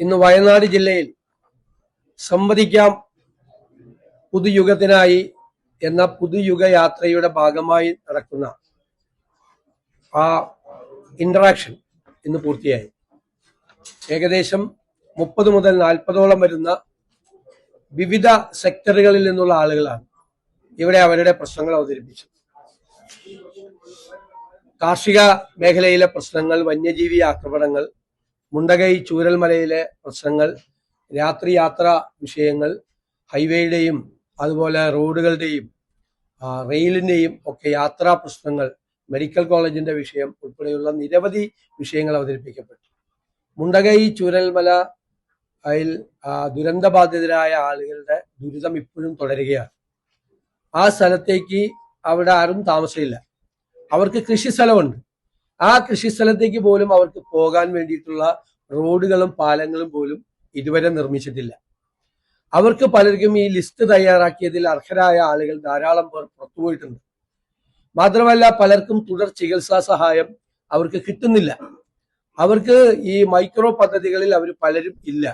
ഇന്ന് വയനാട് ജില്ലയിൽ സംവദിക്കാം പുതുയുഗത്തിനായി എന്ന പുതുയുഗ യാത്രയുടെ ഭാഗമായി നടക്കുന്ന ആ ഇന്ററാക്ഷൻ ഇന്ന് പൂർത്തിയായി. ഏകദേശം മുപ്പത് മുതൽ നാൽപ്പതോളം വരുന്ന വിവിധ സെക്ടറുകളിൽ നിന്നുള്ള ആളുകളാണ് ഇവിടെ അവരുടെ പ്രശ്നങ്ങൾ അവതരിപ്പിച്ചത്. കാർഷിക മേഖലയിലെ പ്രശ്നങ്ങൾ വന്യജീവി ആക്രമണങ്ങൾ മുണ്ടകൈ ചൂരൽമലയിലെ പ്രശ്നങ്ങൾ രാത്രി യാത്രാ വിഷയങ്ങൾ ഹൈവേയുടെയും അതുപോലെ റോഡുകളുടെയും റെയിലിന്റെയും ഒക്കെ യാത്രാ പ്രശ്നങ്ങൾ മെഡിക്കൽ കോളേജിന്റെ വിഷയം ഉൾപ്പെടെയുള്ള നിരവധി വിഷയങ്ങൾ അവതരിപ്പിക്കപ്പെട്ടു. മുണ്ടകൈ ചൂരൽമല അതിൽ ദുരന്തബാധിതരായ ആളുകളുടെ ദുരിതം ഇപ്പോഴും തുടരുകയാണ്. ആ സ്ഥലത്തേക്ക് അവിടെ ആരും താമസമില്ല. അവർക്ക് കൃഷി സ്ഥലമുണ്ട്. ആ കൃഷി സ്ഥലത്തേക്ക് പോലും അവർക്ക് പോകാൻ വേണ്ടിയിട്ടുള്ള റോഡുകളും പാലങ്ങളും പോലും ഇതുവരെ നിർമ്മിച്ചിട്ടില്ല. അവർക്ക് പലർക്കും ഈ ലിസ്റ്റ് തയ്യാറാക്കിയതിൽ അർഹരായ ആളുകൾ ധാരാളം പേർ പുറത്തുപോയിട്ടുണ്ട് മാത്രമല്ല പലർക്കും തുടർ ചികിത്സാ സഹായം അവർക്ക് കിട്ടുന്നില്ല. അവർക്ക് ഈ മൈക്രോ പദ്ധതികളിൽ അവർ പലരും ഇല്ല.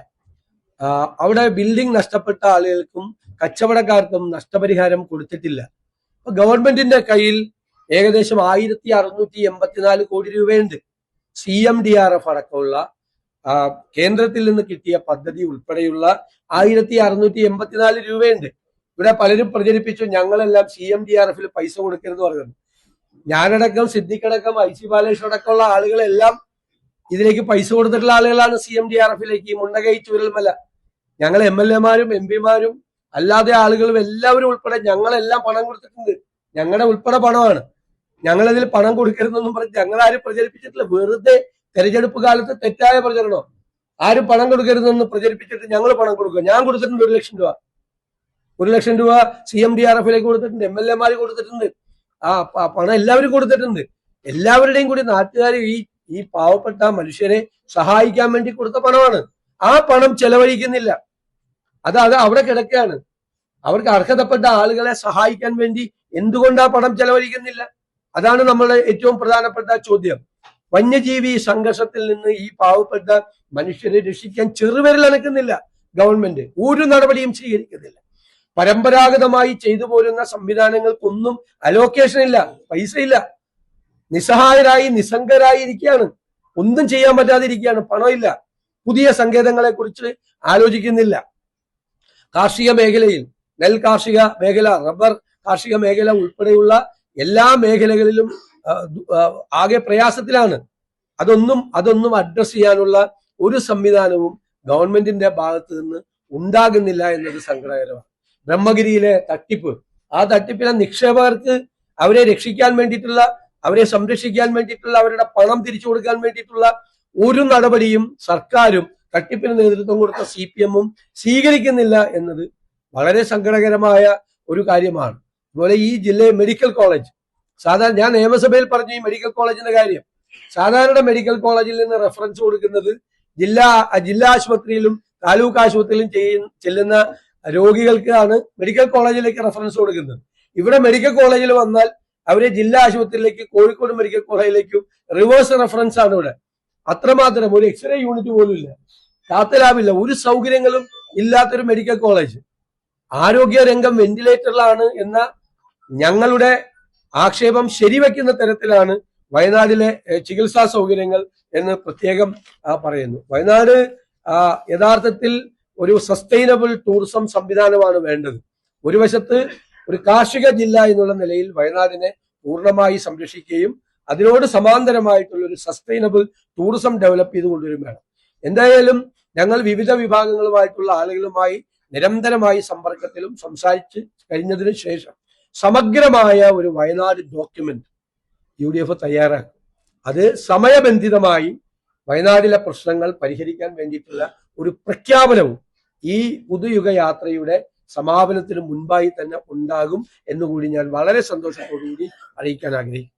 അവിടെ ബിൽഡിംഗ് നഷ്ടപ്പെട്ട ആളുകൾക്കും കച്ചവടക്കാർക്കും നഷ്ടപരിഹാരം കൊടുത്തിട്ടില്ല. ഗവൺമെന്റിന്റെ കയ്യിൽ ഏകദേശം ആയിരത്തി അറുന്നൂറ്റി എൺപത്തിനാല് കോടി രൂപയുണ്ട്. C M D R F അടക്കമുള്ള കേന്ദ്രത്തിൽ നിന്ന് കിട്ടിയ പദ്ധതി ഉൾപ്പെടെയുള്ള ആയിരത്തി അറുന്നൂറ്റി എൺപത്തിനാല് രൂപയുണ്ട്. ഇവിടെ പലരും പ്രചരിപ്പിച്ചു ഞങ്ങളെല്ലാം സി എം ഡി ആർ എഫിൽ പൈസ കൊടുക്കരുത് പറയുന്നത് ഞാനടക്കം സിദ്ദിഖടക്കം ഐ സി ബാലേഷ് അടക്കമുള്ള ആളുകളെല്ലാം ഇതിലേക്ക് പൈസ കൊടുത്തിട്ടുള്ള ആളുകളാണ് സി എം ഡി ആർ എഫിലേക്ക് മുണ്ടകൈ ചൂരൽമല. ഞങ്ങൾ എം എൽ എമാരും എം പിമാരും അല്ലാതെ ആളുകളും എല്ലാവരും ഉൾപ്പെടെ ഞങ്ങളെല്ലാം പണം കൊടുത്തിട്ടുണ്ട്. ഞങ്ങളുടെ ഉൾപ്പെടെ പണമാണ്. ഞങ്ങളതിൽ പണം കൊടുക്കരുതെന്നും പറഞ്ഞ് ഞങ്ങൾ ആരും പ്രചരിപ്പിച്ചിട്ടില്ല. വെറുതെ തെരഞ്ഞെടുപ്പ് കാലത്ത് തെറ്റായ പ്രചരണം? ആരും പണം കൊടുക്കരുതെന്ന് പ്രചരിപ്പിച്ചിട്ട് ഞങ്ങൾ പണം കൊടുക്കുക. ഞാൻ കൊടുത്തിട്ടുണ്ട് ഒരു ലക്ഷം രൂപ. ഒരു ലക്ഷം രൂപ സി എം ഡി ആർ എഫിലേക്ക് കൊടുത്തിട്ടുണ്ട്. എം എൽ എമാര് കൊടുത്തിട്ടുണ്ട്. ആ പണം എല്ലാവരും കൊടുത്തിട്ടുണ്ട്. എല്ലാവരുടെയും കൂടി നാട്ടുകാർ ഈ ഈ പാവപ്പെട്ട മനുഷ്യരെ സഹായിക്കാൻ വേണ്ടി കൊടുത്ത പണമാണ്. ആ പണം ചെലവഴിക്കുന്നില്ല. അത് അത് അവിടെ കിടക്കുകയാണ്. അവർക്ക് അർഹതപ്പെട്ട ആളുകളെ സഹായിക്കാൻ വേണ്ടി എന്തുകൊണ്ട് ആ പണം ചെലവഴിക്കുന്നില്ല? അതാണ് നമ്മളുടെ ഏറ്റവും പ്രധാനപ്പെട്ട ചോദ്യം. വന്യജീവി സംഘർഷത്തിൽ നിന്ന് ഈ പാവപ്പെട്ട മനുഷ്യരെ രക്ഷിക്കാൻ ചെറുവിരൽ അനക്കുന്നില്ല ഗവൺമെന്റ് ഒരു നടപടിയും സ്വീകരിക്കുന്നില്ല. പരമ്പരാഗതമായി ചെയ്തു പോരുന്ന സംവിധാനങ്ങൾക്കൊന്നും അലോക്കേഷൻ ഇല്ല പൈസ ഇല്ല. നിസ്സഹായരായി നിസ്സംഗരായി ഇരിക്കുകയാണ് ഒന്നും ചെയ്യാൻ പറ്റാതെ ഇരിക്കുകയാണ് പണമില്ല പുതിയ സങ്കേതങ്ങളെ കുറിച്ച് ആലോചിക്കുന്നില്ല. കാർഷിക മേഖലയിൽ നെൽ കാർഷിക മേഖല റബ്ബർ കാർഷിക മേഖല ഉൾപ്പെടെയുള്ള എല്ലാ മേഖലകളിലും ആകെ പ്രയാസത്തിലാണ്. അതൊന്നും അതൊന്നും അഡ്രസ് ചെയ്യാനുള്ള ഒരു സംവിധാനവും ഗവൺമെന്റിന്റെ ഭാഗത്ത് നിന്ന് ഉണ്ടാകുന്നില്ല എന്നത് സങ്കടകരമാണ്. ബ്രഹ്മഗിരിയിലെ തട്ടിപ്പ്. ആ തട്ടിപ്പിലെ നിക്ഷേപകർക്ക് അവരെ രക്ഷിക്കാൻ വേണ്ടിയിട്ടുള്ള അവരെ സംരക്ഷിക്കാൻ വേണ്ടിയിട്ടുള്ള അവരുടെ പണം തിരിച്ചു കൊടുക്കാൻ വേണ്ടിയിട്ടുള്ള ഒരു നടപടിയും സർക്കാരും തട്ടിപ്പിന് നേതൃത്വം കൊടുത്ത സി പി എമ്മും സ്വീകരിക്കുന്നില്ല എന്നത് വളരെ സങ്കടകരമായ ഒരു കാര്യമാണ്. അതുപോലെ ഈ ജില്ലയിൽ മെഡിക്കൽ കോളേജ് സാധാരണ ഞാൻ നിയമസഭയിൽ പറഞ്ഞു ഈ മെഡിക്കൽ കോളേജിന്റെ കാര്യം. സാധാരണ മെഡിക്കൽ കോളേജിൽ നിന്ന് റെഫറൻസ് കൊടുക്കുന്നത് ജില്ലാ ജില്ലാ ആശുപത്രിയിലും താലൂക്ക് ആശുപത്രിയിലും ചെയ്യുന്ന ചെല്ലുന്ന രോഗികൾക്കാണ് മെഡിക്കൽ കോളേജിലേക്ക് റെഫറൻസ് കൊടുക്കുന്നത്. ഇവിടെ മെഡിക്കൽ കോളേജിൽ വന്നാൽ അവരെ ജില്ലാ ആശുപത്രിയിലേക്ക് കോഴിക്കോട് മെഡിക്കൽ കോളേജിലേക്കും റിവേഴ്സ് റെഫറൻസ് ആണ് ഇവിടെ. അത്രമാത്രം ഒരു എക്സ്റേ യൂണിറ്റ് പോലും ഇല്ല. കാത്ത ലാബില്ല ഒരു സൗകര്യങ്ങളും ഇല്ലാത്തൊരു മെഡിക്കൽ കോളേജ് ആരോഗ്യ രംഗം വെന്റിലേറ്ററിലാണ് എന്ന ഞങ്ങളുടെ ആക്ഷേപം ശരിവെക്കുന്ന തരത്തിലാണ് വയനാടിലെ ചികിത്സാ സൗകര്യങ്ങൾ എന്ന് പ്രത്യേകം പറയുന്നു. വയനാട് യഥാർത്ഥത്തിൽ ഒരു സസ്റ്റൈനബിൾ ടൂറിസം സംവിധാനമാണ് വേണ്ടത്. ഒരു വശത്ത് ഒരു കാർഷിക ജില്ല എന്നുള്ള നിലയിൽ വയനാടിനെ പൂർണമായി സംരക്ഷിക്കുകയും അതിനോട് സമാന്തരമായിട്ടുള്ള ഒരു സസ്റ്റൈനബിൾ ടൂറിസം ഡെവലപ്പ് ചെയ്ത് കൊണ്ടുവരും വേണം. എന്തായാലും ഞങ്ങൾ വിവിധ വിഭാഗങ്ങളുമായിട്ടുള്ള ആളുകളുമായി നിരന്തരമായി സമ്പർക്കത്തിലും സംസാരിച്ച് കഴിഞ്ഞതിന് ശേഷം സമഗ്രമായ ഒരു Wayanad document U D F തയ്യാറാക്കും. അത് സമയബന്ധിതമായി വയനാടിലെ പ്രശ്നങ്ങൾ പരിഹരിക്കാൻ വേണ്ടിയിട്ടുള്ള ഒരു പ്രഖ്യാപനവും ഈ പുതുയുഗ യാത്രയുടെ സമാപനത്തിന് മുൻപായി തന്നെ ഉണ്ടാകും എന്നുകൂടി ഞാൻ വളരെ സന്തോഷത്തോടുകൂടി അറിയിക്കാൻ ആഗ്രഹിക്കുന്നു.